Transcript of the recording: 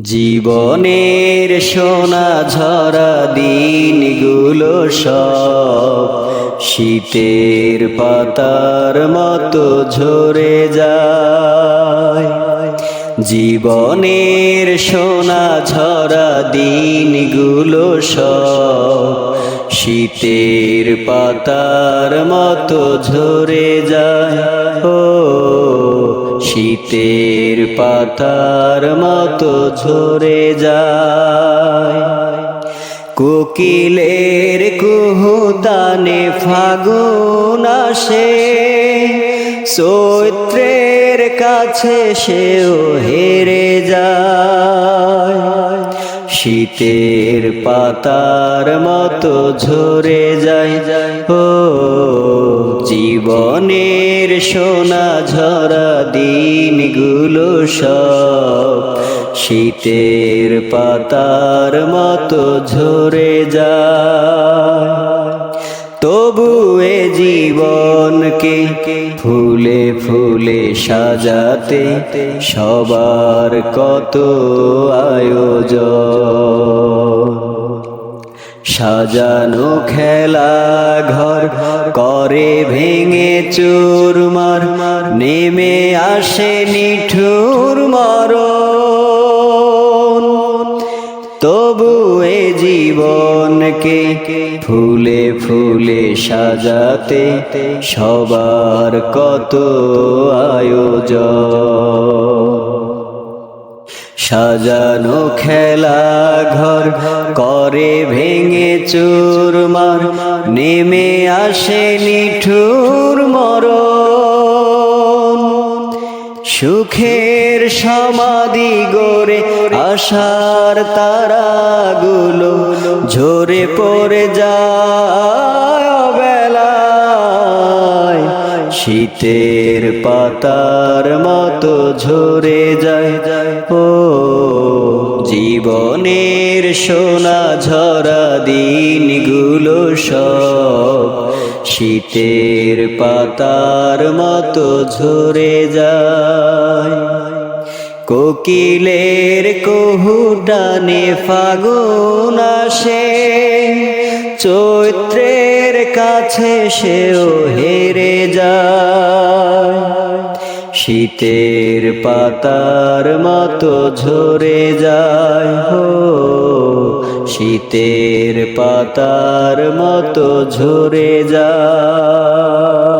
জীবনের সোনা ঝরা দিনগুলো সব শীতের পাতার মতো ঝরে যায়। জীবনের সোনা ঝরা দিনগুলো সব শীতের পাতার মতো ঝরে যায়। ও শীতের পাতার মতো ঝরে যায়। কোকিলের কুহুতানে ফাগুন আসে, চৈত্রের কাছে সেও হেরে যায়। শীতের পাতার মতো ঝরে যায় যায় ও জীবনের সোনা ঝরা দিনগুলো সব শীতের পাতার মতো ঝরে যায়। তবু এ জীবনকে ফুলে ফুলে সাজাতে সবার কত আয়োজন। সাজানো খেলা ঘর, করে ভেঙে চুরমার, নেমে আসে নিঠুর মরণ। তবু এ জীবনকে ফুলে ফুলে সাজাতে সবার কত আয়োজন। সাজানো খেলা ঘর করে ভেঙে চুরমার, নেমে আসে নিঠুর মরণ। সুখের সমাধি গড়ে আশার তারাগুলো ঝরে পড়ে যায়। শীতের পাতার মতো ঝরে যায়। যায় ও, জীবনের সোনা ঝরা দিনগুলো সব শীতের পাতার মতো ঝরে যায়। কোকিলের কহুটানে ফাগুন আসে, চৈত্রের কাছে সেও হেরে শীতের পাতার মতো ঝরে যায় হো। শীতের পাতার মতো ঝরে যায়।